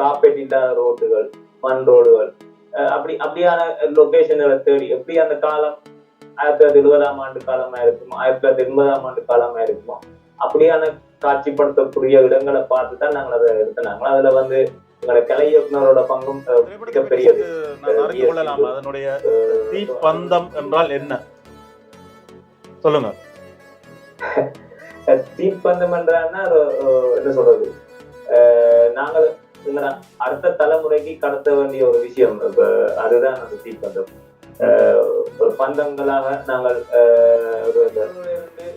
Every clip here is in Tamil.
காப்பேட் இல்லாத ரோடுகள் மண் ரோடுகள் அப்படி அப்படியான லொகேஷன்களை தேடி எப்படி அந்த காலம் ஆயிரத்தி தொள்ளாயிரத்தி எழுபதாம் ஆண்டு காலமா இருக்குமோ ஆயிரத்தி தொள்ளாயிரத்தி எண்பதாம் ஆண்டு காலமா இருக்குமோ அப்படியான காட்சிப்படுத்தக்கூடிய இடங்களை பார்த்து தான் நாங்கள் அதை எடுத்தினாங்க. அதுல வந்து எங்களோட கலை இயக்குனரோட பங்கும் மிகப்பெரியது. அதனுடைய தீப்பந்தம் என்றால் என்ன? சொல்லுங்க. தீப்பந்தம் என்றான்னா என்ன சொல்றது? நாங்கள் எங்களோட அடுத்த தலைமுறைக்கு கடத்த வேண்டிய ஒரு விஷயம். இப்ப அதுதான் அந்த தீப்பந்தம். அஹ், ஒரு பந்தங்களாக நாங்கள் ஒரு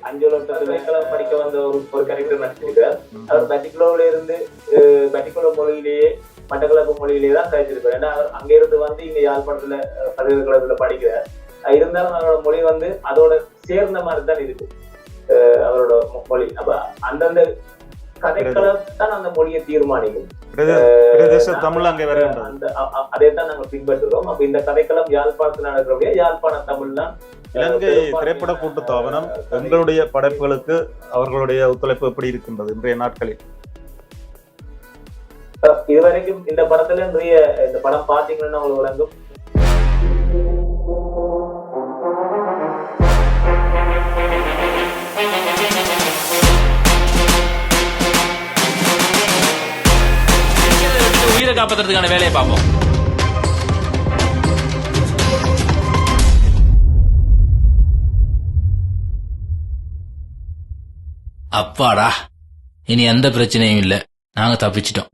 அஞ்சல் வைக்கலாம் படிக்க வந்த ஒரு ஒரு கேரக்டர் நடிச்சிருக்கார். அவர் பர்டிகுலர்ல இருந்து பர்டிகுலர் மொழியிலேயே மட்டக்களப்பு மொழியிலேயே தான் கழிச்சிருக்காரு ஏன்னா அவர் அங்க இருந்து வந்து இங்க யாழ்ப்பாணத்துல பல்கலைக்கழகத்துல படிக்கிறார். இருந்தாலும் அவரோட மொழி வந்து அதோட சேர்ந்த மாதிரி தான் இருக்கு. அஹ், அவரோட மொழி. அப்ப அந்தந்த கதைக்களம் தான் அந்த மொழியை தீர்மானிக்கும். அதை தான் நாங்கள் பின்பற்றுறோம் அப்ப இந்த கதைக்களம் யாழ்ப்பாணத்துல நடக்கிறபடியா யாழ்ப்பாண தமிழ் தான் இலங்கை திரைப்பட கூட்டுத்தாபனம் எங்களுடைய படைப்புகளுக்கு அவர்களுடைய ஒத்துழைப்பு எப்படி இருக்கின்றது இன்றைய நாட்களில்? இதுவரைக்கும் இந்த படத்துல நிறைய இந்த படம் பாத்தீங்கன்னா உங்களுக்கு விளங்கும். உயிரை காப்பாத்துறதுக்கான வேலையை பார்ப்போம். அப்பாடா இனி எந்த பிரச்சனையும் இல்ல. நாங்க தப்பிச்சிட்டோம்.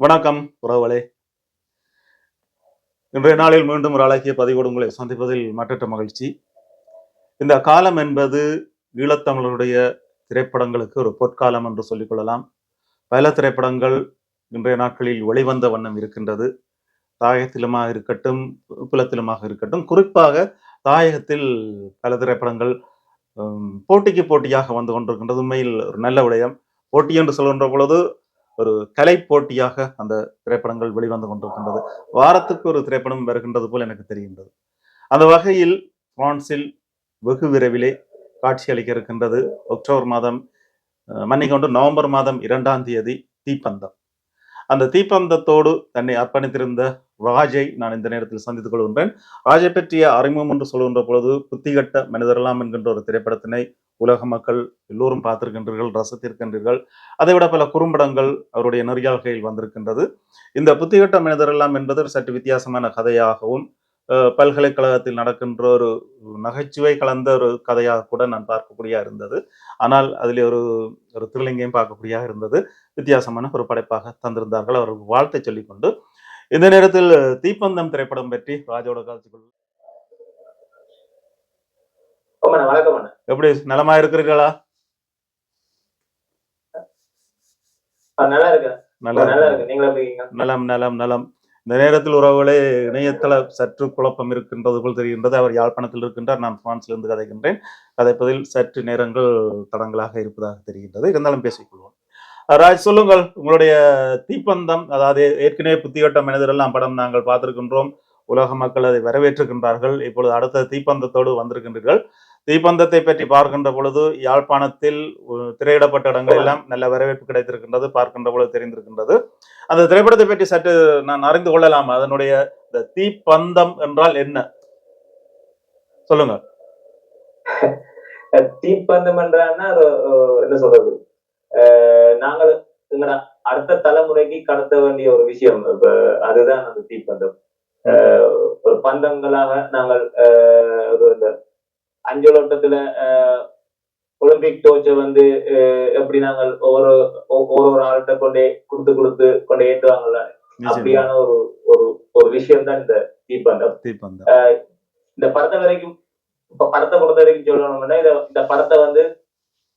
வணக்கம் உறவுகளே. இன்றைய நாளில் மீண்டும் ஒரு அழகிய பதிவோடு உங்களை சந்திப்பதில் மற்றற்ற மகிழ்ச்சி. இந்த காலம் என்பது ஈழத்தமிழருடைய திரைப்படங்களுக்கு ஒரு பொற்காலம் என்று சொல்லிக் கொள்ளலாம் பல திரைப்படங்கள் இன்றைய நாட்களில் வெளிவந்த வண்ணம் இருக்கின்றது. தாயகத்திலுமாக இருக்கட்டும் புலத்திலுமாக இருக்கட்டும் குறிப்பாக தாயகத்தில் பல திரைப்படங்கள் போட்டிக்கு போட்டியாக வந்து கொண்டிருக்கின்றது. உண்மையில் ஒரு நல்ல விடயம். போட்டி என்று சொல்கின்ற பொழுது ஒரு கலை போட்டியாக அந்த திரைப்படங்கள் வெளிவந்து கொண்டிருக்கின்றது. வாரத்துக்கு ஒரு திரைப்படம் வருகின்றது போல் எனக்கு தெரிகின்றது. அந்த வகையில் பிரான்சில் வெகு விரைவிலே காட்சி அளிக்க இருக்கின்றது அக்டோபர் மாதம் மன்னிக்கொண்டு நவம்பர் மாதம் இரண்டாம் தேதி தீப்பந்தம். அந்த தீப்பந்தத்தோடு தன்னை அர்ப்பணித்திருந்த ராஜை நான் இந்த நேரத்தில் சந்தித்துக் கொள்கின்றேன். ராஜை பற்றிய அறிமுகம் என்று சொல்கின்ற பொழுது புத்திகட்ட மனிதரெல்லாம் என்கின்ற ஒரு திரைப்படத்தினை உலக மக்கள் எல்லோரும் பார்த்திருக்கின்றீர்கள் ரசித்திருக்கின்றீர்கள். அதைவிட பல குறும்படங்கள் அவருடைய நெறியாள்கையில் வந்திருக்கின்றது. இந்த புத்திகட்ட மனிதரெல்லாம் என்பது சற்று வித்தியாசமான கதையாகவும் பல்கலைக்கழகத்தில் நடக்கின்ற ஒரு நகைச்சுவை கலந்த ஒரு கதையாக கூட நான் பார்க்கக்கூடிய இருந்தது. ஆனால் அதில் ஒரு ஒரு திருலிங்கையும் பார்க்கக்கூடியதாக இருந்தது. வித்தியாசமான ஒரு படைப்பாக தந்திருந்தார்கள். அவருக்கு வாழ்த்தை சொல்லிக்கொண்டு இந்த நேரத்தில் தீப்பந்தம் திரைப்படம் பற்றி ராஜோட காட்சிக்குள் எப்படி நலமா இருக்கிறீர்களா? நல்லா இருக்கு நல்லா நலம் நலம் நலம். இந்த நேரத்தில் உறவுகளே இணையதள சற்று குழப்பம் இருக்கின்றது போல் தெரிகின்றது. அவர் யாழ்ப்பாணத்தில் இருக்கின்றார். நான் பிரான்சிலிருந்து கதைக்கின்றேன். கதைப்பதில் சற்று நேரங்கள் தடங்களாக இருப்பதாக தெரிகின்றது. இருந்தாலும் பேசிக்கொள்வோம். ராஜ் சொல்லுங்கள். உங்களுடைய தீப்பந்தம் அதாவது ஏற்கனவே புத்திகட்ட மனிதரெல்லாம் படம் நாங்கள் பார்த்திருக்கின்றோம். உலக மக்கள் அதை வரவேற்றுகின்றார்கள் இப்பொழுது அடுத்த தீப்பந்தத்தோடு வந்திருக்கின்றீர்கள். தீப்பந்தத்தை பற்றி பார்க்கின்ற பொழுது யாழ்ப்பாணத்தில் திரையிடப்பட்ட இடங்கள் எல்லாம் நல்ல வரவேற்பு கிடைத்திருக்கின்றது பார்க்கின்ற பொழுது தெரிந்திருக்கின்றது. அந்த திரைப்படத்தை பற்றி சற்று நான் அறிந்து கொள்ளலாம். அதனுடைய இந்த தீப்பந்தம் என்றால் என்ன? சொல்லுங்க. தீப்பந்தம் என்றான்னா என்ன சொல்றது? நாங்கள் எங்களோட அடுத்த தலைமுறைக்கு கடத்த வேண்டிய ஒரு விஷயம். அதுதான் அந்த தீப்பந்தம். ஒரு பந்தங்களாக நாங்கள் இந்த அஞ்சலோட்டத்துல அஹ், ஒலிம்பிக் டோர்ச்சை வந்து எப்படி நாங்கள் ஒவ்வொரு ஒ- ஒரு ஆள்கிட்ட கொண்டே கொடுத்து கொடுத்து கொண்டு ஏற்றுவாங்கல்ல. அப்படியான ஒரு ஒரு ஒரு விஷயம் தான் இந்த தீப்பந்தம். இந்த படத்தை வரைக்கும் இப்ப படத்தை பொறுத்த வரைக்கும் சொல்லணும்னா இந்த படத்தை வந்து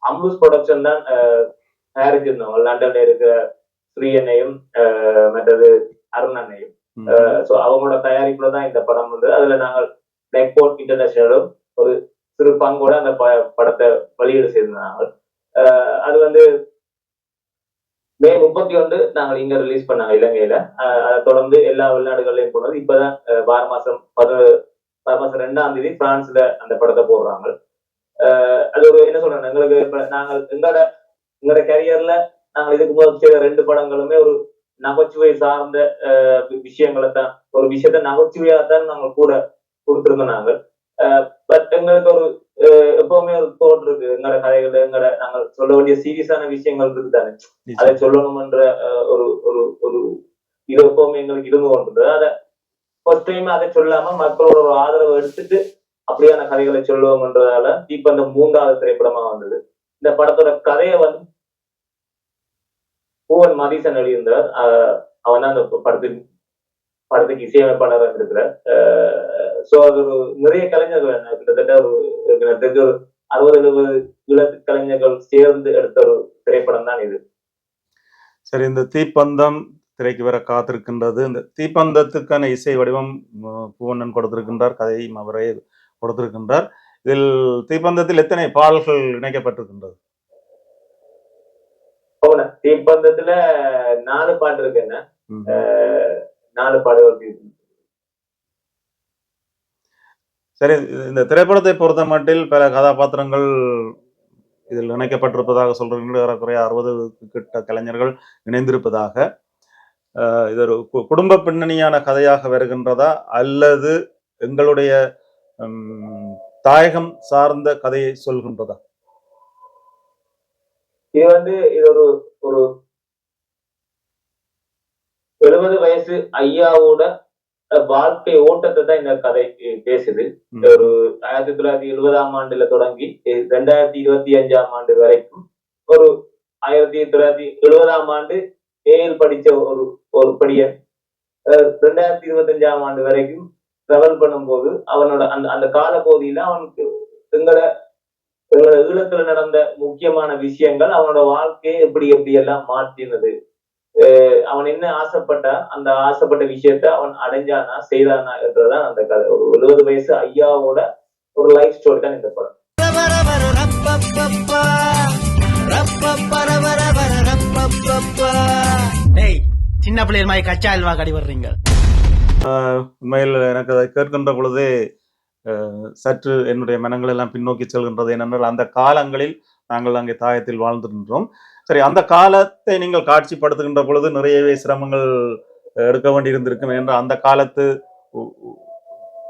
அம்புஸ் ப்ரொடக்ஷன் தான் அஹ், தயாரிச்சிருந்தோம். லண்டன்ல இருக்கிற ஸ்ரீயனையும் அஹ், மற்றது அருண் அண்ணையும். ஸோ அவங்களோட தயாரிப்புல தான் இந்த படம் வந்து அதுல நாங்கள் நெக்போர்ட் இன்டர்நேஷனலும் ஒரு சிறு பங்கோட அந்த ப- படத்தை வெளியீடு செய்திருந்தாங்க அஹ், அது வந்து மே முப்பத்தி ஒன்று நாங்கள் இங்க ரிலீஸ் பண்ணாங்க இலங்கையில. அதை தொடர்ந்து எல்லா வெளிநாடுகள்லயும் போனது இப்பதான் வார மாசம் பது வார மாசம் ரெண்டாம் தேதி பிரான்ஸ்ல அந்த படத்தை போடுறாங்க. அது ஒரு என்ன சொல்றாங்க எங்களுக்கு இப்ப நாங்கள் எங்களோட எங்களோட கரியர்ல நாங்கள் இதுக்கு முதல் செய்த ரெண்டு படங்களுமே ஒரு நகைச்சுவை சார்ந்த விஷயங்களை தான் ஒரு விஷயத்த நகைச்சுவையா தான் நாங்கள் கூட கொடுத்துருந்தோம் நாங்கள். பட் எங்களுக்கு ஒரு எப்பவுமே ஒரு தோல் இருக்கு எங்களோட கதைகள் எங்களோட நாங்கள் சொல்ல வேண்டிய சீரியஸான விஷயங்கள் இருக்கு தானே அதை. சொல்லணும்ன்ற ஒரு ஒரு ஒரு இது எப்பவுமே எங்களுக்கு இருந்து கொண்டிருந்தது அதை ஃபர்ஸ்ட் டைம் அதை சொல்லாம மக்களோட ஒரு ஆதரவை எடுத்துட்டு அப்படியான கதைகளை சொல்லுவோம்ன்றதால இப்ப இந்த மூன்றாவது திரைப்படமா வந்தது இந்த படத்தோட கதையை வந்து பூவன் மதீசன் எழுதியிருந்தார் அவன் தான் அந்த படத்துக்கு படத்துக்கு இசையமைப்பாளராக இருக்கிறார். சோ அது நிறைய கலைஞர்கள் கிட்டத்தட்ட ஒரு எனக்கு தெரிஞ்ச ஒரு அறுபது எழுபது இளத்து கலைஞர்கள் சேர்ந்து எடுத்த ஒரு திரைப்படம் தான் இது. சரி இந்த தீப்பந்தம் திரைக்கு வர காத்திருக்கின்றது. இந்த தீப்பந்தத்துக்கான இசை வடிவம் பூவண்ணன் கொடுத்திருக்கின்றார் கதையும் அவரே கொடுத்திருக்கின்றார். இதில் தீப்பந்தத்தில் எத்தனை பாடல்கள் இணைக்கப்பட்டிருக்கின்றது? தீப்பந்தத்துல நாலு பாட்டு இருக்கு என்ன? ம். ஆஹ் நாலு இருக்கு. சரி இந்த திரைப்படத்தை பொறுத்த மட்டில் பல கதாபாத்திரங்கள் இதில் இணைக்கப்பட்டிருப்பதாக சொல்றீங்க. ஏறக்குறைய அறுபது கிட்ட கலைஞர்கள் இணைந்திருப்பதாக. இது ஒரு குடும்ப பின்னணியான கதையாக வருகின்றதா? அல்லது எங்களுடைய தாயகம் சார்ந்த கதையை சொல்கின்றதா? இது வந்து இது ஒரு ஒரு எழுபது வயசு ஐயாவோட வாழ்க்கை ஓட்டத்தை தான் இந்த கதை பேசுது. ஒரு ஆயிரத்தி தொள்ளாயிரத்தி எழுபதாம் ஆண்டுல தொடங்கி ரெண்டாயிரத்தி இருபத்தி அஞ்சாம் ஆண்டு வரைக்கும் ஒரு ஆயிரத்தி தொள்ளாயிரத்தி எழுபதாம் ஆண்டு ஏஎல் படிச்ச ஒரு ஒரு படியன் அஹ், ரெண்டாயிரத்தி இருபத்தஞ்சாம் ஆண்டு வரைக்கும் டிராவல் பண்ணும்போது அவனோட அந்த அந்த கால பகுதியில அவனுக்கு எங்களோட எங்களோட ஈழத்துல நடந்த முக்கியமான விஷயங்கள் அவனோட வாழ்க்கையை எப்படி எப்படி எல்லாம் மாற்றினது அவன் என்ன ஆசைப்பட்டா அந்த ஆசைப்பட்ட விஷயத்த அவன் அடைஞ்சானா செய்தானா என்றதான் அந்த கதை. ஒரு எழுபது வயசு ஐயாவோட ஒரு லைஃப் ஸ்டோரி தான் இந்த படம். டேய் சின்ன பிள்ளைகள் மாதிரி கச்சா அல்வா கடி வர்றீங்க. உண்மையில் எனக்கு அதை கேட்கின்ற பொழுதே சற்று என்னுடைய மனங்கள் எல்லாம் பின்னோக்கி செல்கின்றது. ஏனென்றால் அந்த காலங்களில் நாங்கள் அங்கே தாயத்தில் வாழ்ந்திருந்தோம் சரி அந்த காலத்தை நீங்கள் காட்சிப்படுத்துகின்ற பொழுது நிறையவே சிரமங்கள் எடுக்க வேண்டியிருந்திருக்கும். என்று அந்த காலத்து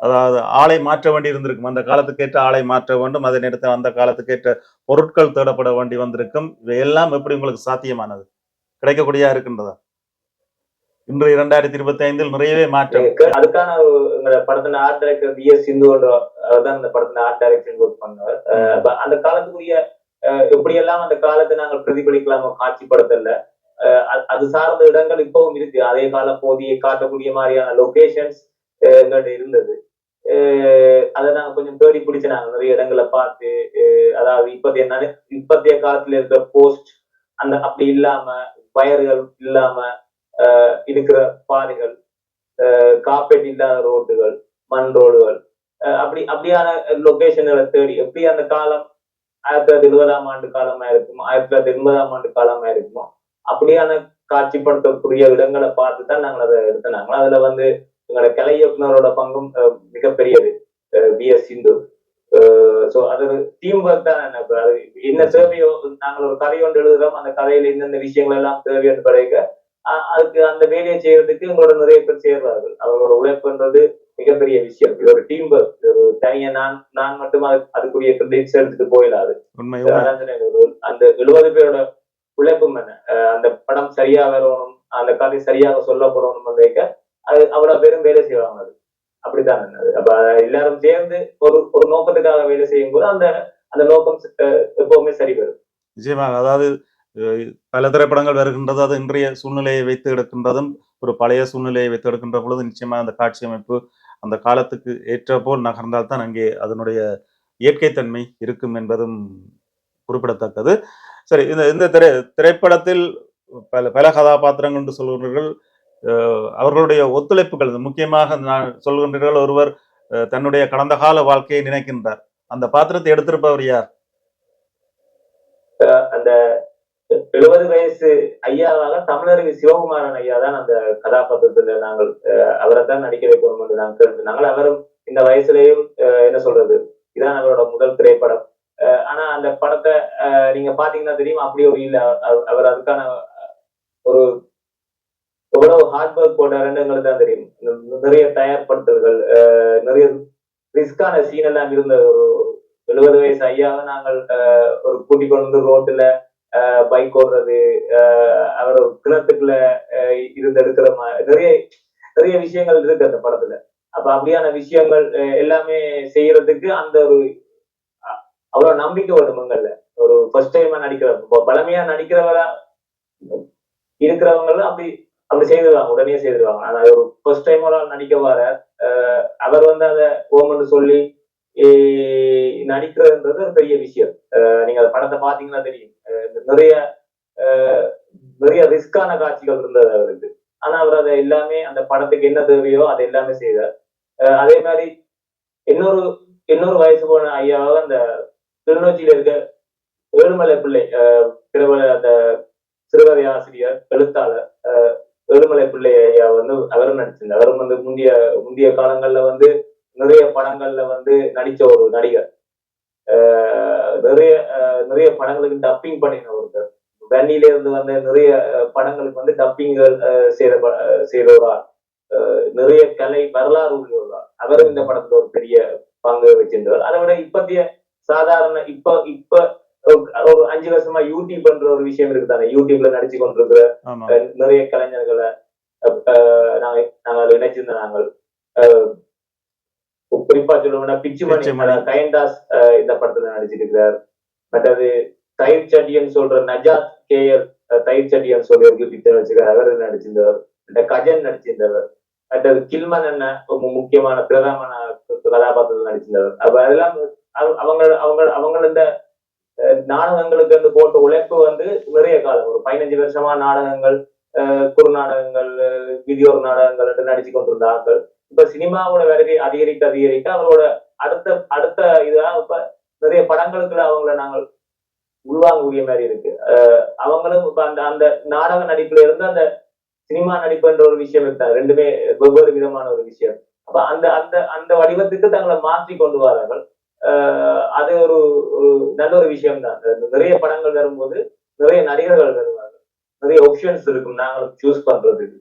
அதாவது ஆளை மாற்ற வேண்டி இருந்திருக்கும் அந்த காலத்துக்கேற்ற ஆளை மாற்ற வேண்டும். அதே நேரத்தில் அந்த காலத்துக்கேற்ற பொருட்கள் தேடப்பட வேண்டி வந்திருக்கும். இவையெல்லாம் எப்படி உங்களுக்கு சாத்தியமானது? கிடைக்கக்கூடியா இருக்கின்றதா? இன்று இரண்டாயிரத்தி இருபத்தி ஐந்தில் நிறையவே மாற்றம். அதுக்கான எங்களோட art director P S Sindhu தான் இந்த படத்துல ஆர்ட் டைரக்டர் ஒர்க் பண்ணவர். அந்த காலத்துக்குரிய எப்படியெல்லாம் அந்த காலத்தை நாங்கள் பிரதிபலிக்கலாம் காட்சிப்படுத்தல அஹ் அது- அது சார்ந்த இடங்கள் இப்பவும் இருக்கு. அதே கால போதியை காட்டக்கூடிய மாதிரியான லொகேஷன்ஸ் எங்கள்கிட்ட இருந்தது. அதை நாங்க கொஞ்சம் தேடி பிடிச்சு நாங்க நிறைய இடங்களை பார்த்து அதாவது இப்பத்திய நட இப்பத்திய காலத்துல இருக்கிற போஸ்ட் அந்த அப்படி இல்லாம வயர்கள் இல்லாம இருக்கிற பாதைகள் காப்பேட் இல்லாத ரோடுகள் மண் ரோடுகள் அஹ் அப்படி அப்படியான லொகேஷன்களை தேடி எப்படி அந்த காலம் ஆயிரத்தி தொள்ளாயிரத்தி இருபதாம் ஆண்டு காலமா இருக்குமோ ஆயிரத்தி தொள்ளாயிரத்தி எண்பதாம் ஆண்டு காலமா இருக்குமோ அப்படியான காட்சிப்படுத்தக்கூடிய இடங்களை பார்த்து தான் நாங்கள் அதை எடுத்தினாங்க அதுல வந்து எங்களோட கலை இயக்குனரோட பங்கும் அஹ், மிகப்பெரியது பி எஸ் சிந்து. ஸோ அது ஒரு டீம் ஒர்க் தான் என்ன அது என்ன தேவையோ நாங்கள் ஒரு கதை ஒன்று எழுதுறோம். அந்த கதையில இந்தந்த விஷயங்கள் எல்லாம் தேவையான கிடைக்க அதுக்கு அந்த வேலையை செய்யறதுக்கு எங்களோட நிறைய பேர் சேர்வார்கள். அவர்களோட உழைப்புன்றது மிகப்பெரிய விஷயம். இது ஒரு டீம் ஒர்க் தனியா நான் நான் மட்டும் அது- அதுக்குரிய கிரெடிட்ஸ் எடுத்துட்டு போயிடாது. அந்த எழுபது பேரோட உழைப்பும் என்ன? அந்த படம் சரியா வரணும் அந்த கதை சரியாக சொல்லப்படணும் வைக்க அது அவ்வளவு பேரும் வேலை செய்வாங்க அது. அப்படித்தான் அது. அப்ப எல்லாரும் சேர்ந்து ஒரு ஒரு நோக்கத்துக்காக வேலை செய்யும் போது அந்த அந்த நோக்கம் எப்பவுமே சரி வரும். நிச்சயமாக. அதாவது பல திரைப்படங்கள் வருகின்றது அது இன்றைய சூழ்நிலையை வைத்து எடுக்கின்றதும் ஒரு பழைய சூழ்நிலையை வைத்து எடுக்கின்ற பொழுது நிச்சயமாக அந்த காட்சி அமைப்பு அந்த காலத்துக்கு ஏற்ற போல் நகர்ந்தால் தான் அங்கே அதனுடைய இயற்கைத்தன்மை இருக்கும் என்பதும் குறிப்பிடத்தக்கது. சரி இந்த இந்த திரை திரைப்படத்தில் பல பல கதாபாத்திரங்கள் என்று சொல்கின்றீர்கள். அஹ், அவர்களுடைய ஒத்துழைப்புகள் முக்கியமாக நான் சொல்கின்றீர்கள் ஒருவர் தன்னுடைய கடந்த கால வாழ்க்கையை நினைக்கின்றார். அந்த பாத்திரத்தை எடுத்திருப்பவர் யார்? அந்த எழுபது வயசு ஐயாவாக தமிழருக்கு சிவகுமாரன் ஐயா தான் அந்த கதாபாத்திரத்துல நாங்கள் அவரை தான் நடிக்க வைக்கணும் என்று நாங்கள் கேட்டு நாங்கள் அவரும் இந்த வயசுலயும் அஹ், என்ன சொல்றது இதான் அவரோட முதல் திரைப்படம். அஹ் ஆனா அந்த படத்தை அஹ் நீங்க பாத்தீங்கன்னா தெரியும் அப்படி ஒரு இல்ல அவர் அதுக்கான ஒரு எவ்வளவு ஹார்ட் ஒர்க் போட்டாருன்னு எங்களுக்கு தான் தெரியும். நிறைய தயார்படுத்தல்கள் அஹ் நிறைய ரிஸ்கான சீன் எல்லாம் இருந்த ஒரு எழுபது வயசு ஐயாவை நாங்கள் அஹ், ஒரு கூட்டிக் கொண்டு வந்து ரோட்டுல பைக் ஓடுறது அவர் கிணத்துக்குள்ள அஹ், இருந்து எடுக்கிற மாதிரி நிறைய நிறைய விஷயங்கள் இருக்கு அந்த படத்துல. அப்ப அப்படியான விஷயங்கள் எல்லாமே செய்யறதுக்கு அந்த ஒரு அவ்வளவு நம்பிக்கை வரும் மங்கள்ல ஒரு ஃபர்ஸ்ட் டைமா நடிக்கிற பழமையா நடிக்கிறவரா இருக்கிறவங்களும் அப்படி அப்படி செய்திருவாங்க உடனே செய்திருவாங்க. ஆனா ஒரு ஃபர்ஸ்ட் டைம் ஒரு நடிக்க வர அஹ், அவர் வந்து அதை ஓமன்னு சொல்லி நடிக்கிறதுன்றது ஒரு பெரிய விஷயம். நீங்க அந்த படத்தை பாத்தீங்கன்னா தெரியும். நிறைய அஹ், நிறைய ரிஸ்கான காட்சிகள் இருந்தது அவருக்கு. ஆனா அவர் அதை எல்லாமே அந்த படத்துக்கு என்ன தேவையோ அதை எல்லாமே செய்தார். அதே மாதிரி இன்னொரு இன்னொரு வயசு போன ஐயாவாக அந்த கிளிநொச்சியில இருக்க ஏழுமலை பிள்ளை அஹ், அந்த சிறுகதை ஆசிரியர் எழுத்தாளர் அஹ், ஏழுமலை பிள்ளை ஐயா வந்து அவரும் நடிச்சிருந்தார். அவரும் வந்து முந்தைய முந்தைய காலங்கள்ல வந்து நிறைய படங்கள்ல வந்து நடிச்ச ஒரு நடிகர். நிறைய நிறைய படங்களுக்கு டப்பிங் பண்ணின ஒருத்தர். வன்னியில இருந்து வந்த நிறைய படங்களுக்கு வந்து டப்பிங்கள் செய்த ப- அஹ், செய்த ஒரு ஆள். அஹ், நிறைய கலை வரலாறு உள்ள ஒரு ஆள். அவரும் இந்த படத்துல ஒரு பெரிய பங்கு வச்சிருந்தார் அதை விட இப்பத்திய சாதாரண இப்ப இப்ப ஒரு- அஞ்சு வருஷமா யூடியூப் பண்ற ஒரு விஷயம் இருக்குதானே? யூடியூப்ல நடிச்சு கொண்டிருக்கிற நிறைய கலைஞர்களை நாங்க நாங்க அதுல இணைச்சிருந்த நாங்கள். குறிப்பா சொல்லணும்னா பிச்சுமணி கயன்தாஸ் இந்த படத்துல நடிச்சிருக்கிறார் மற்றது தயிர் சட்டியன் சொல்ற நஜாத் கேஎல் தயிர் சட்டியன் சொல்லி ஒரு பிக்சர் வச்சிருக்காரு. அவர் நடிச்சிருந்தவர். இந்த கஜன் நடிச்சிருந்தவர். மற்றது கில்மன் என்ன ரொம்ப முக்கியமான பிரதமன கதாபாத்திரத்தில் நடிச்சிருந்தவர். அப்ப அதெல்லாம் அவ- அவங்க அவங்க அவங்க இந்த நாடகங்களுக்கு வந்து போட்ட உழைப்பு வந்து நிறைய காலம். ஒரு பதினஞ்சு வருஷமா நாடகங்கள் அஹ், குறு நாடகங்கள் நடிச்சு கொண்டிருந்த ஆட்கள். இப்ப சினிமாவோட வருகை அதிகரிக்க அதிகரிக்க அவரோட அடுத்த அடுத்த இதா இப்ப நிறைய படங்களுக்குள்ள அவங்கள நாங்கள் உள்வாங்கக்கூடிய மாதிரி இருக்கு. அஹ், அவங்களும் இப்ப அந்த அந்த நாடக நடிப்புல இருந்து அந்த சினிமா நடிப்புன்ற ஒரு விஷயம் இருக்காங்க ரெண்டுமே வெவ்வேறு விதமான ஒரு விஷயம். அப்ப அந்த அந்த அந்த வடிவத்துக்கு தங்களை மாற்றி கொண்டு வரார்கள். அது ஒரு ஒரு நல்ல ஒரு விஷயம் தான் நிறைய படங்கள் வரும்போது நிறைய நடிகர்கள் வருவாங்க நிறைய ஆப்ஷன்ஸ் இருக்கும். நாங்களும் சூஸ் பண்றதுக்கு.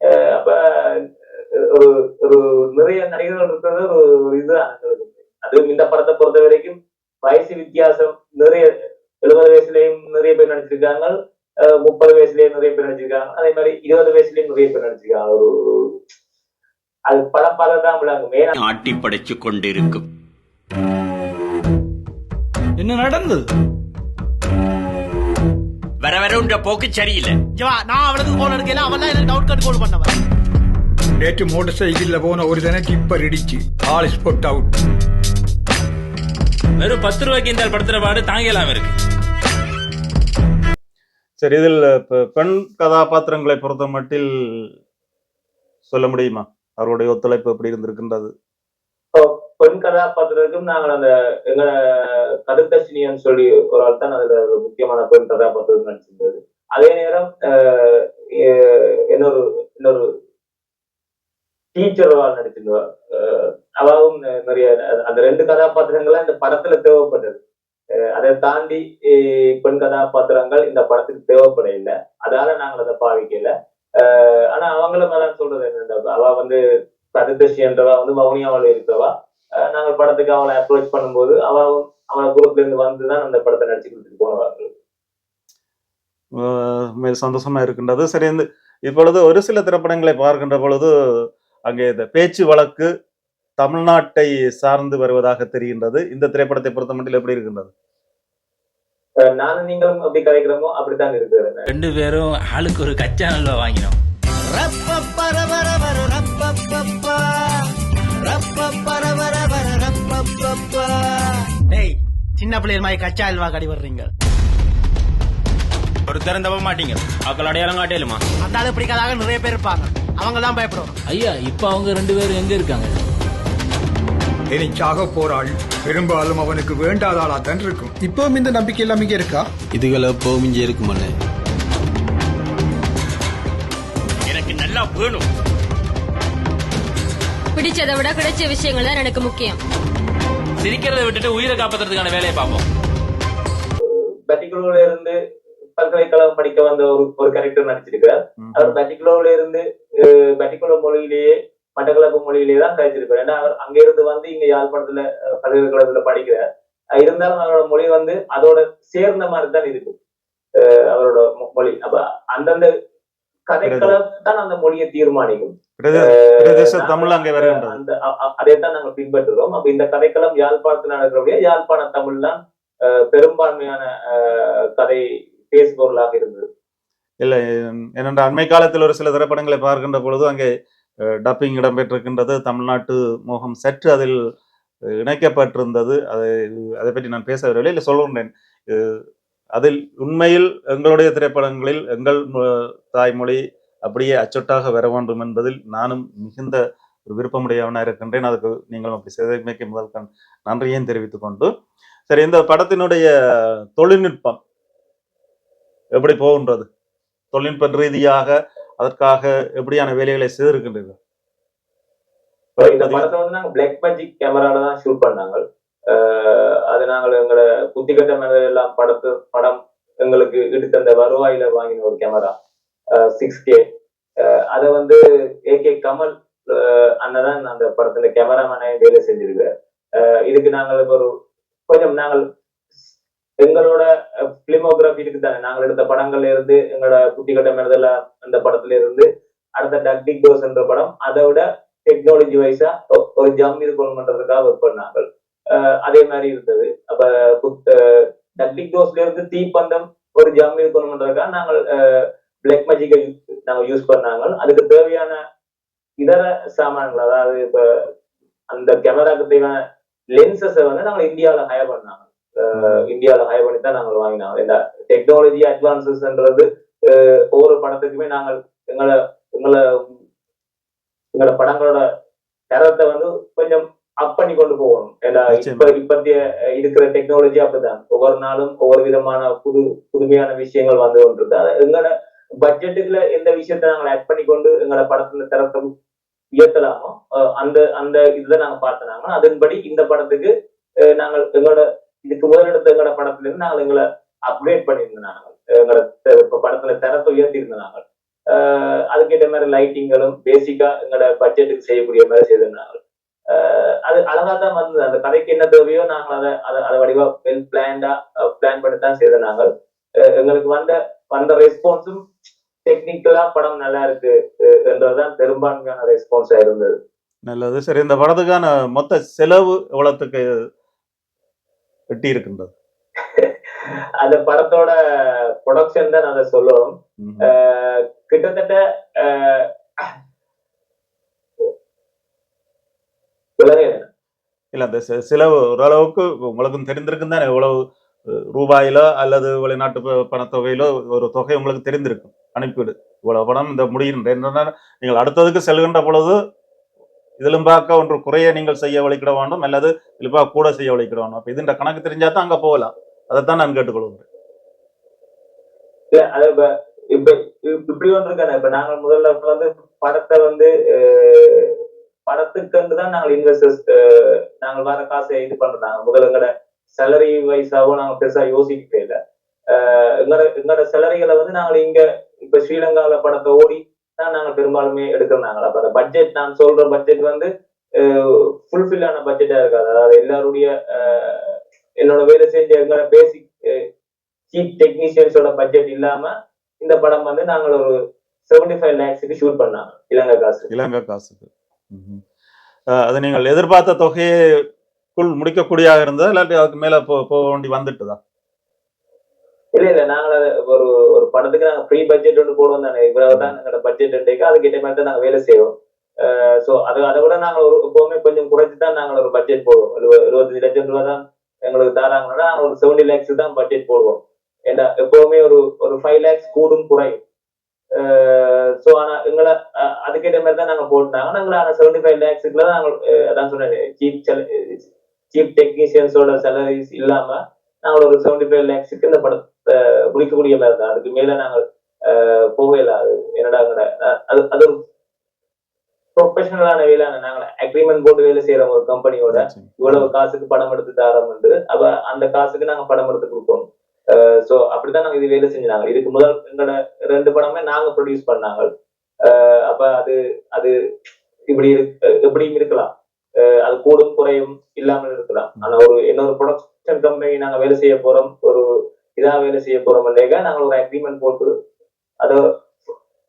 அஹ் அப்ப ஒரு ஒரு நிறைய நடிகர்கள் இருக்கிறது ஒரு இதுதான் எங்களுக்கு. அதுவும் இந்த படத்தை பொறுத்த வரைக்கும் வயசு வித்தியாசம் நிறைய எழுபது வயசுலயும் நிறைய பேர் நடிச்சிருக்காங்க முப்பது வயசுலயும் நிறைய பேர் நடிச்சிருக்காங்க அதே மாதிரி இருபது வயசுலயும் நிறைய பேர் நடிச்சிருக்காங்க. ஒரு அது படம் பார்த்தா தான் விளங்கும். ஆட்டி படைச்சு கொண்டிருக்கும். என்ன நடந்தது? வர வர போக்கு சரியில்லை. ஜவா நான் அவளுக்கு போன் எடுக்கல அவன் தான் எனக்கு டவுட் கட் கோல் பண்ணவன் நேற்று மோட்டார் சைக்கிள்ல போன ஒரு தினம் டிப்பர் இடிச்சு ஆல் ஸ்பாட் அவுட் வெறும் பத்து ரூபாய்க்கு இந்த படுத்துற பாடு தாங்கலாம இருக்கு. சரி இதில் இப்ப பெண் கதாபாத்திரங்களை பொறுத்த மட்டில் சொல்ல முடியுமா? அவருடைய ஒத்துழைப்பு எப்படி இருந்திருக்கின்றது? இப்போ பெண் கதாபாத்திரத்துக்கும் நாங்கள் அந்த எங்க கருத்தர்ஷினியன்னு சொல்லி ஒரு ஆள் தான் அதுல ஒரு முக்கியமான பெண் கதாபாத்திரம் நடிச்சிருந்தது அதே நேரம் இன்னொரு இன்னொரு டீச்சர் ஒரு அவாவும் நிறைய அந்த ரெண்டு கதாபாத்திரங்களும் இந்த படத்துல தேவைப்பட்டது. அதை தாண்டி பெண் கதாபாத்திரங்கள் இந்த படத்துக்கு தேவைப்பட இல்லை. அதால நாங்கள் அதை பாவிக்கல. ஆனா அவங்களும் அதான் சொல்றது என்னன்னா அவ வந்து கருத்தர்ஷி என்றவா வந்து வவுனியாவில் இருக்கிறவா. நாங்கள் படத்துக்கு அவளை அப்ரோச் பண்ணும்போது அவளும் அவளை குரூப்ல இருந்து வந்துதான் அந்த படத்தை நடிச்சு கொடுத்துட்டு போனவாங்க மிக சந்தோஷமா இருக்கின்றது. சரி இந்த இப்பொழுது ஒரு சில திரைப்படங்களை பார்க்கின்ற பொழுது அங்கே இந்த பேச்சு வழக்கு தமிழ்நாட்டை சார்ந்து வருவதாக தெரிகின்றது. இந்த திரைப்படத்தை பொறுத்த மட்டும் எப்படி இருக்கின்றது? நானும் நீங்களும் அப்படி கதைக்கிறோமோ அப்படித்தான் இருக்கு ரெண்டு பேரும் ஆளுக்கு ஒரு கச்சா நல்ல வாங்கினோம் டேய் சின்ன பிள்ளைகள் மாதிரி கச்சா அல்வா கடி வர்றீங்க ஒரு திறந்தவ மாட்டீங்க. அக்கள் அடையாளம் காட்டேலுமா அந்த ஆளு பிடிக்காதாக நிறைய பேர் இருப்பாங்க. அவங்க தான் பயப்படுவாங்க. ஐயா இப்ப அவங்க ரெண்டு பேரும் எங்க இருக்காங்க? இனி சாக போறாள் பெரும்பாலும் அவனுக்கு வேண்டாத ஆளா தான் இருக்கும் இப்பவும் இந்த நம்பிக்கை எல்லாம் இங்க இருக்கா? இதுகளை எப்பவும் இங்கே இருக்குமாண்ணே எனக்கு நல்லா வேணும். பிடிச்சதை விட கிடைச்ச விஷயங்கள் தான் எனக்கு முக்கியம். சிரிக்கிறதை விட்டுட்டு உயிரை காப்பாத்துறதுக்கான வேலையை பார்ப்போம். பெட்டிகுலர்ல இருந்து பல்கலைக்கழகம் படிக்க வந்த ஒரு ஒரு கேரக்டர் நடிச்சிருக்கார் ம். அவர் பெட்டிகுலர்ல இருந்து பெட்டிகுலர் மொழியிலேயே மட்டக்களப்பு மொழியிலேயே தான் கழிச்சிருக்காரு ஏன்னா அவர் அங்க இருந்து வந்து இங்க யாழ்ப்பாணத்துல பல்கலைக்கழகத்துல படிக்கிறார். இருந்தாலும் அவரோட மொழி வந்து அதோட சேர்ந்த மாதிரி தான் இருக்கு அஹ், அவரோட மொழி. அப்ப அந்தந்த கதைக்களம் தான் அந்த மொழியை தீர்மானிக்கும். பிரதே- பிரதேச தமிழ் அங்கே வருகின்றது அந்த அதை தான் நாங்க பின்பற்றுறோம் அப்ப இந்த கதைக்களம் யாழ்ப்பாணத்தில் நடக்கிறபடியே யாழ்ப்பாண தமிழ் தான் பெரும்பான்மையான கதை பேசுபொருளாக இருந்தது. இல்லை ஏனென்றால் அண்மை காலத்தில் ஒரு சில திரைப்படங்களை பார்க்கின்ற பொழுது அங்கே டப்பிங் இடம்பெற்றிருக்கின்றது தமிழ்நாட்டு மோகம் சற்று அதில் இணைக்கப்பட்டிருந்தது. அதை அதை பற்றி நான் பேச வரவில்லை இல்லை சொல்கின்றேன். அதில் உண்மையில் எங்களுடைய திரைப்படங்களில் எங்கள் தாய்மொழி அப்படியே அச்சொட்டாக வர வேண்டும் என்பதில் நானும் மிகுந்த ஒரு விருப்பமுடையவனாக இருக்கின்றேன். அதுக்கு நீங்களும் அப்படி செய்தமைக்கு முதல் நன்றியையும் தெரிவித்துக்கொண்டு. சரி இந்த படத்தினுடைய தொழில்நுட்பம் எப்படி போகின்றது? தொழில்நுட்ப ரீதியாக அதற்காக எப்படியான வேலைகளை செய்திருக்கின்றீர்கள்? இந்த படத்தை வந்து நாங்க பிளாக் மேஜிக் கேமரால தான் ஷூட் பண்ணாங்க. அது நாங்கள் எங்களோட புத்திகட்ட மேல எல்லாம் படத்து படம் எங்களுக்கு எடுத்த அந்த வருவாயில வாங்கின ஒரு கேமரா சிக்ஸ் கே அதை வந்து ஏ கே கமல் அஹ் அண்ணதான் அந்த படத்துல கேமராமேனே வேலை செஞ்சிருக்காரு. இதுக்கு நாங்கள் ஒரு கொஞ்சம் நாங்கள் எங்களோட பிலிமோகிராஃபி இருக்கு தானே நாங்கள் எடுத்த படங்கள்ல இருந்து எங்களோட குட்டிக்கட்ட மேல அந்த படத்துல இருந்து அடுத்த டக்டிக் டோஸ் என்ற படம் அதை விட டெக்னாலஜி வைஸா ஒரு ஜம் இருக்கணும் பண்றதுக்காக ஒர்க் பண்ணாங்க. அஹ் அதே மாதிரி இருந்தது. அப்ப டக்டிக் டோஸ்ல இருந்து தீப்பந்தம் ஒரு ஜம் இருக்கணும் பண்றதுக்காக நாங்கள் பிளாக் மேஜிக்கை நாங்கள் யூஸ் பண்ணாங்க. அதுக்கு தேவையான இதர சாமான்கள் அதாவது இப்ப அந்த கேமராக்கு தேவையான லென்சஸை வந்து நாங்கள் இந்தியாவில் ஹயர் பண்ணாங்க. இந்தியாவில் ஹயர் பண்ணி தான் நாங்கள் வாங்கினாங்க இந்த டெக்னாலஜி அட்வான்சஸ்ன்றது ஒவ்வொரு படத்துக்குமே நாங்கள் எங்களை எங்களை எங்களோட படங்களோட தரத்தை வந்து கொஞ்சம் அப் பண்ணி கொண்டு போகணும். ஏன்னா. இப்ப இப்பத்திய இருக்கிற டெக்னாலஜி அப்படிதான் ஒவ்வொரு நாளும் ஒவ்வொரு விதமான புது புதுமையான விஷயங்கள் வந்து கொண்டிருக்கு. அது எங்களோட பட்ஜெட்டுக்குள்ள எந்த விஷயத்தை நாங்கள் ஆட் பண்ணி கொண்டு எங்களோட படத்துல தரத்தை உயர்த்தலாமோ அந்த அந்த இதுல நாங்க பார்த்தனாங்க அதன்படி இந்த படத்துக்கு நாங்கள் எங்களோட இதுக்கு முதலெடுத்த எங்களோட படத்துல இருந்து நாங்கள் எங்களை அப்கிரேட் பண்ணியிருந்தோம் நாங்கள். எங்களோட படத்துல தரத்தை உயர்த்தி நாங்கள். ஆஹ் அதுக்கேற்ற மாதிரி லைட்டிங்களும் பேசிக்கா எங்களோட பட்ஜெட்டுக்கு செய்யக்கூடிய மாதிரி செய்திருந்தாங்க ஆஹ் அது அழகா தான் வந்தது. அந்த கதைக்கு என்ன தேவையோ நாங்கள் அதை அதை அதை வடிவா வெல் பிளான்டா பிளான் பண்ணி தான் செய்திருந்தாங்க எங்களுக்கு வந்த வந்த ரெஸ்பான்ஸும் டெக்னிக்கலா படம் நல்லா இருக்கு என்றதுதான் பெரும்பான்மையான ரெஸ்பான்ஸா இருந்தது. நல்லது. சரி இந்த படத்துக்கான மொத்த செலவு எவ்வளவுக்கு எட்டி இருக்கின்றது அந்த படத்தோட ப்ரொடக்ஷன் தான் ம்ஹும். ஆஹ் கிட்டத்தட்ட இல்ல. அந்த செ- செலவு ஓரளவுக்கு உங்களுக்கும் தெரிந்திருக்கும் தானே? எவ்வளவு ரூபாயிலோ அல்லது வெளிநாட்டு பணத்தொகையிலோ ஒரு தொகை உங்களுக்கு தெரிந்திருக்கும். அனுப்பிவிடு. இவ்வளவு பணம் இந்த முடியும் என்னன்னா நீங்கள் அடுத்ததுக்கு செல்கின்ற பொழுது இதிலும் பார்க்க ஒன்று குறைய நீங்கள் செய்ய வழிக்கிட வேண்டும் அல்லது இதிலுப்பா கூட செய்ய வழிக்கிட வேண்டும். அப்ப இதுன்ற கணக்கு தெரிஞ்சா தான் அங்க போகலாம். அதைத்தான் நான் கேட்டுக்கொள்கிறேன். இப்ப இப்படி ஒன்று இருக்கானே இப்ப நாங்க முதல்ல வந்து படத்தை வந்து அஹ், படத்துக்கு தான் நாங்கள் இன்வெஸ்டர்ஸ் நாங்கள் வர காசை இது பண்றாங்க முதல்ல சேலரி வைஸாவும் நாங்க பெருசா யோசிக்கவே இல்லை. எங்களோட எங்களோட சேலரிகளை வந்து நாங்கள் இங்க இப்ப ஸ்ரீலங்கால படத்தை ஓடி தான் நாங்கள் பெரும்பாலுமே எடுக்கிறாங்க அப்ப அந்த பட்ஜெட் நான் சொல்ற பட்ஜெட் வந்து ஃபுல்ஃபில் ஆன பட்ஜெட்டா இருக்காது. அதாவது எல்லாருடைய என்னோட வேலை செஞ்ச எங்களோட பேசிக் சீப் டெக்னீஷியன்ஸோட பட்ஜெட் இல்லாம இந்த படம் வந்து நாங்கள் ஒரு செவன்டி ஃபைவ் லேக்ஸுக்கு ஷூட் பண்ணாங்க இலங்கை காசு இலங்கை காசுக்கு. அது நீங்கள் எதிர்பார்த்த தொகையை முடிக்கக்கூடியதாக இருந்ததா இல்லாட்டி அதுக்கு மேல போ போக வேண்டி வந்துட்டுதா? இல்ல இல்ல நாங்கள ஒரு ஒரு படத்துக்கு நாங்க ஃப்ரீ பட்ஜெட் ஒன்று போடுவோம் தானே. இவ்வளவுதான் எங்களோட பட்ஜெட் அதுக்கு அதுக்கிட்ட மாதிரி தான் நாங்க வேலை செய்வோம். சோ அது அதை விட நாங்க ஒரு எப்பவுமே கொஞ்சம் குறைச்சு தான் நாங்க ஒரு பட்ஜெட் போடுவோம். எழுப- எழுபத்தஞ்சு லட்சம் ரூபா தான் எங்களுக்கு தராங்கன்னா ஒரு செவன்டி லேக்ஸ் தான் பட்ஜெட் போடுவோம். ஏன்னா எப்பவுமே ஒரு ஒரு ஃபைவ் லேக்ஸ் கூடும் குறையும். ஸோ ஆனா எங்களை அதுக்கேற்ற மாதிரி தான் நாங்க போட்டாங்க நாங்க ஆனா செவன்டி ஃபைவ் லேக்ஸுக்குள்ள தான் நாங்கள் அதான் சொன்னேன் சீப் சீப் டெக்னீஷியன்ஸோட சேலரிஸ் இல்லாம நாங்கள் ஒரு செவன்டி ஃபைவ் லேக்ஸுக்கு இந்த படம் முடிக்கக்கூடிய மாதிரி தான். அதுக்கு மேல நாங்கள் போகவே இல்லை அது என்னடா அது அது ஒரு ப்ரொஃபஷனலான வேலையான நாங்க அக்ரிமெண்ட் போட்டு வேலை செய்யறோம் ஒரு கம்பெனியோட இவ்வளவு காசுக்கு படம் எடுத்து தரோம் என்று. அப்ப அந்த காசுக்கு நாங்க படம் எடுத்து கொடுப்போம். சோ அப்படிதான் நாங்க இது வேலை செஞ்சாங்க. இதுக்கு முதல் எங்களோட ரெண்டு படமே நாங்க ப்ரொடியூஸ் பண்ணாங்க. அப்ப அது அது இப்படி எப்படியும் இருக்கலாம். அது கூடும் குறையும் இல்லாமல் இருக்கலாம். ஆனா ஒரு இன்னொரு ப்ரொடக்ஷன் கம்பெனி நாங்க வேலை செய்ய போறோம். ஒரு இதா வேலை செய்ய போறோம் நாங்க ஒரு அக்ரிமெண்ட் போட்டு அது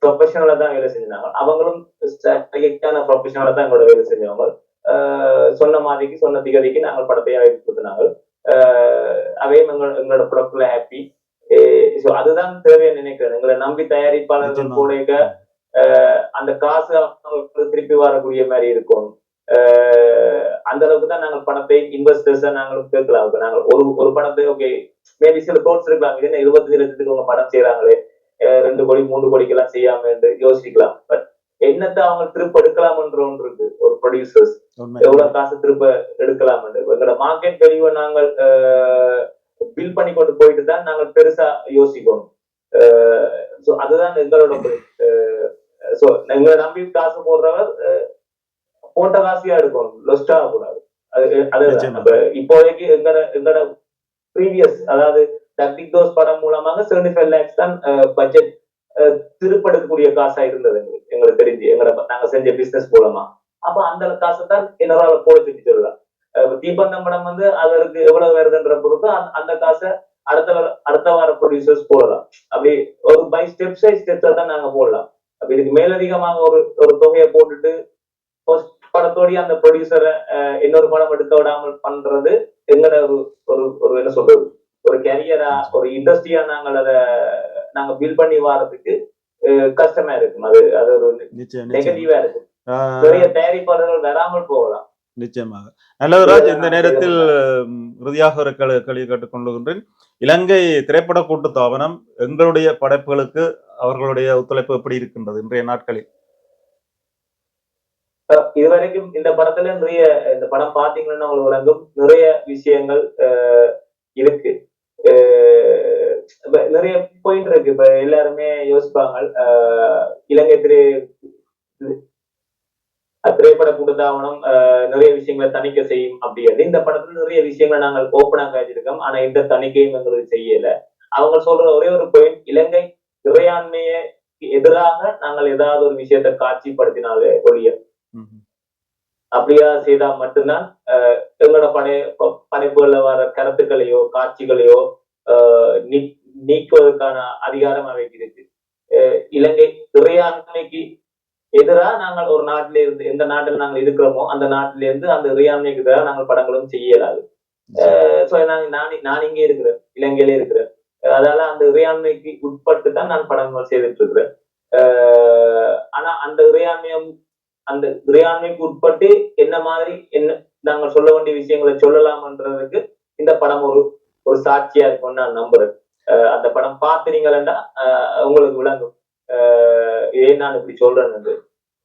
ப்ரொஃபஷனலா தான் வேலை செஞ்சாங்க. அவங்களும் ஸ்ட்ராட்டஜிக்கான ப்ரொஃபஷனலா தான் எங்களோட வேலை செஞ்சவங்க சொன்ன மாதிரிக்கு சொன்ன திகதிக்கு நாங்கள் படத்தை அஹ் அவையும் எங்களோட எங்களோட ப்ரொடக்ட்ல ஹாப்பி ஸோ அதுதான் தேவையை நினைக்கிறேன். எங்களை நம்பி தயாரிப்பாளர்கள். கூட அந்த காசு திருப்பி வரக்கூடிய மாதிரி இருக்கும். அந்த அளவுக்கு தான் நாங்கள் படத்தை இன்வெஸ்டர்ஸா நாங்களும் கேட்கலாம். நாங்கள் ஒரு ஒரு படத்தை ஓகே மேபி சில கோட்ஸ் இருக்கலாம் என்ன இருபத்தஞ்சு லட்சத்துக்கு உங்க படம் செய்யறாங்களே ரெண்டு கோடி மூணு கோடிக்கு எல்லாம் செய்யாம என்று யோசிக்கலாம். பட் என்னத்தை அவங்க திருப்ப எடுக்கலாம்ன்ற ஒன்று இருக்கு. ஒரு ப்ரொடியூசர்ஸ் எவ்வளவு காசு திருப்ப எடுக்கலாம் எங்களோட மார்க்கெட் வேல்யூவை நாங்கள் பில் பண்ணி கொண்டு போயிட்டு தான் நாங்கள் பெருசா யோசிக்கணும். ஸோ அதுதான் எங்களோட ஸோ எங்களை நம்பி காசு போடுறவர் போட்ட காசியா எடுக்கணும். லொஸ்டா கூடாது அது இப்போதைக்கு எங்களோட எங்களோட ப்ரீவியஸ் அதாவது பிக் தோஸ் படம் மூலமாக செவன்டி ஃபைவ் லேக்ஸ் தான் பட்ஜெட் திருப்படக்கூடிய காசா இருந்தது எங்களுக்கு எங்களுக்கு தெரிஞ்சு எங்களை நாங்க செஞ்ச பிசினஸ் மூலமா. அப்ப அந்த காசை தான் என்னால போட சொல்லி சொல்லலாம் தீபந்தம் படம் வந்து அதற்கு எவ்வளவு வருதுன்ற பொறுத்து அந்த- அந்த காசை அடுத்த வர- அடுத்த வார ப்ரொடியூசர்ஸ் போடலாம். அப்படி ஒரு பை ஸ்டெப் பை ஸ்டெப்ஸா தான் நாங்க போடலாம். அப்ப இதுக்கு மேலதிகமாக ஒரு ஒரு தொகையை போட்டுட்டு படத்தோடய அந்த ப்ரொடியூசரை இன்னொரு படம் எடுக்க விடாமல் பண்றது எங்களோட ஒரு ஒரு என்ன சொல்றது? ஒரு கேரியரா ஒரு இண்டஸ்ட்ரியா நாங்கள் அதை நாங்க பில் பண்ணி வாரதுக்கு கஷ்டமா இருக்கும். அது அது ஒரு நெகட்டிவா இருக்கும். நிறைய தயாரிப்பாளர்கள் வராமல் போகலாம். நிச்சயமாக. நல்லது ராஜ் இந்த நேரத்தில் ம், இறுதியாக ஒரு கேள்வி கேட்டுக்கொள்கின்றேன் இலங்கை திரைப்பட கூட்டுத்தாபனம் எங்களுடைய படைப்புகளுக்கு அவர்களுடைய ஒத்துழைப்பு எப்படி இருக்கின்றது இன்றைய நாட்களில்? இதுவரைக்கும் இந்த படத்துல நிறைய இந்த படம் பாத்தீங்கன்னா உங்களுக்கு வழங்கும் நிறைய விஷயங்கள் இருக்கு. நிறைய பாயிண்ட் இருக்கு. இப்ப எல்லாருமே யோசிப்பாங்க. இலங்கை திரு திரைப்பட கூட்டத்தாவணம் நிறைய விஷயங்களை தணிக்கை செய்யும் அப்படிங்கிறது இந்த படத்துல நிறைய விஷயங்களை நாங்கள் ஓப்பனா காய்ச்சிருக்கோம் ஆனா இந்த தணிக்கையும் எங்களுக்கு செய்யல. அவங்க சொல்ற ஒரே ஒரு பாயிண்ட் இலங்கை இறையாண்மையை எதிராக நாங்கள் ஏதாவது ஒரு விஷயத்தை காட்சிப்படுத்தினாலே ஒழிய அப்படியா செய்தா மட்டும்தான் எங்களோட படை படைப்புகள்ல வர கருத்துக்களையோ காட்சிகளையோ நீ- நீக்குவதற்கான அதிகாரம் அவைக்கு இருக்கு. அஹ், இலங்கை இறையாண்மைக்கு எதிராக நாங்கள் ஒரு நாட்டில இருந்து எந்த நாட்டில் நாங்கள் இருக்கிறோமோ அந்த நாட்டில இருந்து அந்த இறையாண்மைக்கு எதிராக நாங்கள் படங்களும் செய்யலாது. நான் நான் இங்கே இருக்கிறேன் இலங்கையில இருக்கிறேன். அதால அந்த இறையாண்மைக்கு உட்பட்டு தான் நான் படங்கள் செய்துட்டு இருக்கிறேன். ஆனா அந்த இறையாண்மையை அந்த இறையாண்மைக்கு உட்பட்டு என்ன மாதிரி என்ன நாங்கள் சொல்ல வேண்டிய விஷயங்களை சொல்லலாம்ன்றதுக்கு இந்த படம் ஒரு ஒரு சாட்சியா இருக்கும்னு நான் நம்புறேன். அந்த படம் பார்த்துறீங்களா உங்களுக்கு விளங்கும். ஏன் நான் இப்படி சொல்றேன்னு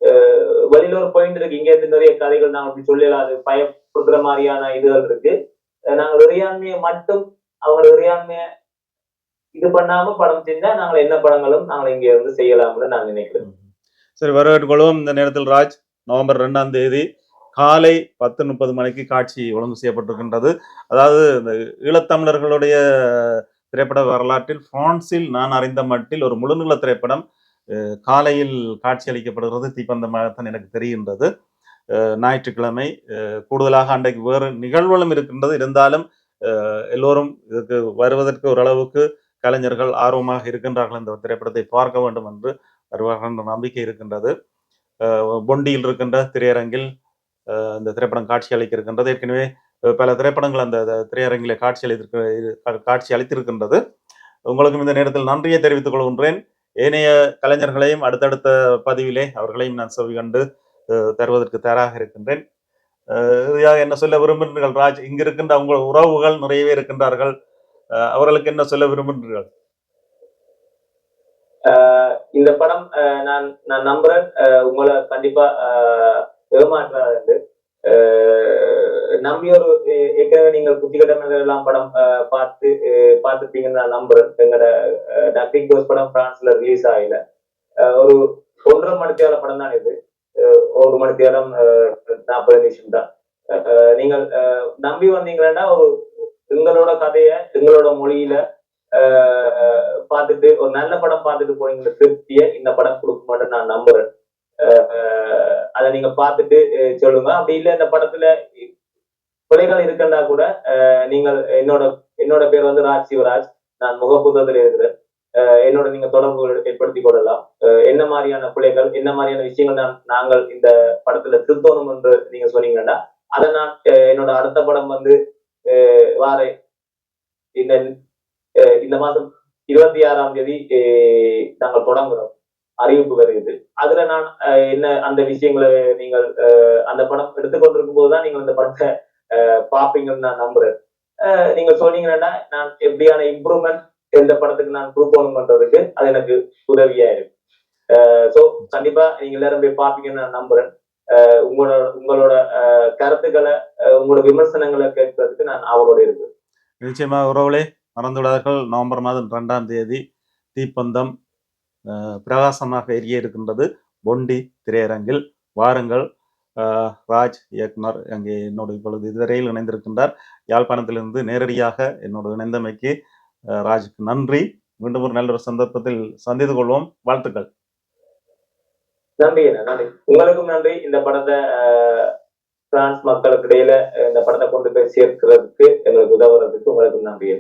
அஹ் வெளியில ஒரு பாயிண்ட் இருக்கு. இங்க இருந்து நிறைய கதைகள் நாங்கள் இப்படி சொல்லலாம் அது மாதிரியான இதுகள் இருக்கு. நாங்கள் இறையாண்மையை மட்டும் அவங்களோட இறையாண்மையை இது பண்ணாம படம் செஞ்சா நாங்கள் என்ன படங்களும் நாங்கள் இங்க இருந்து செய்யலாம்னு நான் நினைக்கிறேன். சரி வரவேற்கொள்வோம். இந்த நேரத்தில் ராஜ் நவம்பர் ரெண்டாம் தேதி காலை பத்து முப்பது மணிக்கு காட்சி ஒழுங்கு செய்யப்பட்டிருக்கின்றது. அதாவது இந்த ஈழத்தமிழர்களுடைய திரைப்பட வரலாற்றில் பிரான்சில் நான் அறிந்த மட்டில் ஒரு முழுநீள திரைப்படம் காலையில் காட்சி அளிக்கப்படுகிறது. தீப்பந்தமாகத்தான் எனக்கு தெரிகின்றது. ஞாயிற்றுக்கிழமை கூடுதலாக அன்றைக்கு வேறு நிகழ்வுகளும் இருக்கின்றது. இருந்தாலும் எல்லோரும் இதுக்கு வருவதற்கு ஓரளவுக்கு கலைஞர்கள் ஆர்வமாக இருக்கின்றார்கள். இந்த திரைப்படத்தை பார்க்க வேண்டும் என்று வருவார்கள் என்ற நம்பிக்கை இருக்கின்றது. பொண்டியில் இருக்கின்ற திரையரங்கில் அஹ் இந்த திரைப்படம் காட்சி அளிக்க இருக்கின்றது ஏற்கனவே பல திரைப்படங்கள் அந்த திரையரங்கில் காட்சி அளித்திருக்க காட்சி அளித்திருக்கின்றது. உங்களுக்கும் இந்த நேரத்தில் நன்றியை தெரிவித்துக் கொள்கின்றேன். ஏனைய கலைஞர்களையும் அடுத்தடுத்த பதிவிலே அவர்களையும் நான் செவி கண்டு தருவதற்கு தயாராக இருக்கின்றேன். இறுதியாக என்ன சொல்ல விரும்புகிறீர்கள் ராஜ் இங்கு இருக்கின்ற உங்கள் உறவுகள் நிறையவே இருக்கின்றார்கள். அவர்களுக்கு என்ன சொல்ல விரும்புகிறீர்கள் இந்த படம் நான் நான் நம்புறேன். உங்களை கண்டிப்பா ஆஹ் ஏமாற்றாது ஆஹ் நம்பி ஒரு ஏற்கனவே நீங்கள் புத்திகட்டம் எல்லாம் படம் பார்த்து பார்த்துருப்பீங்கன்னு நான் நம்புறேன். எங்களோட டப்பிங் தோஸ் படம் பிரான்ஸ்ல ரிலீஸ் ஆகல. ஒரு ஒன்றரை மணித்தியால படம் தான் இது. அஹ், ஒரு மணித்தியாலம் நாற்பது நிமிஷம் தான். நீங்கள் அஹ், நம்பி வந்தீங்கன்னா ஒரு எங்களோட கதையை எங்களோட மொழியில பார்த்துட்டு ஒரு நல்ல படம் பார்த்துட்டு போனீங்க திருப்திய இந்த படம் கொடுக்குமான்னு நான் நம்புறேன். அதை நீங்க பார்த்துட்டு சொல்லுங்க. அப்படி இல்லை இந்த படத்துல குறைகள் இருக்குன்னா கூட நீங்கள் என்னோட என்னோட பேர் வந்து ராஜ் சிவராஜ். நான் முகப்புத்தத்தில் இருக்கிறேன். என்னோட நீங்க தொடர்புகள் ஏற்படுத்திக் கொள்ளலாம். அஹ், என்ன மாதிரியான பிள்ளைகள் என்ன மாதிரியான விஷயங்கள் நான் நாங்கள் இந்த படத்துல திருத்தணும் என்று நீங்க சொன்னீங்கன்னா அதை நான் என்னோட அடுத்த படம் வந்து வார இந்த இந்த மாதம் இருபத்தி ஆறாம் தேதி நாங்கள் தொடங்குறோம். அறிவிப்பு வருகிறது. அதுல நான் அஹ், என்ன அந்த விஷயங்களை நீங்கள் அஹ், அந்த படம் எடுத்துக்கொண்டிருக்கும் போதுதான் நீங்கள் அந்த படத்தை அஹ், பார்ப்பீங்கன்னு நான் நம்புறேன். நீங்க சொன்னீங்கன்னா நான் எப்படியான இம்ப்ரூவ்மெண்ட் எந்த படத்துக்கு நான் கொடுக்கணும் பண்றதுக்கு அது எனக்கு உதவியா இருக்கும். ஸோ கண்டிப்பா நீங்க எல்லாரும் போய் பார்ப்பீங்கன்னு நான் நம்புறேன். உங்களோட உங்களோட அஹ், கருத்துக்களை உங்களோட விமர்சனங்களை கேட்கறதுக்கு நான் அவரோட இருக்கு நிச்சயமா உறவுகளே மறந்துவிடாதீர்கள். நவம்பர் மாதம் ரெண்டாம் தேதி தீப்பந்தம் பிரகாசமாக எரிய இருக்கின்றது பொண்டி திரையரங்கில். வாருங்கள். ராஜ் இயக்குனர் அங்கே என்னோடு இப்பொழுது இதுவரையில் இணைந்திருக்கின்றார். யாழ்ப்பாணத்திலிருந்து நேரடியாக என்னோடு இணைந்தமைக்கு ராஜுக்கு நன்றி. மீண்டும் ஒரு நல்ல ஒரு சந்தர்ப்பத்தில் சந்தித்து கொள்வோம். வாழ்த்துக்கள். நன்றி நன்றி. உங்களுக்கும் நன்றி. இந்த படத்தை பிரான்ஸ் மக்களுக்கு இடையில இந்த படத்தை கொண்டு போய் சேர்க்கிறதுக்கு எங்களுக்கு உதவுறதுக்கு உங்களுக்கும் நன்றி.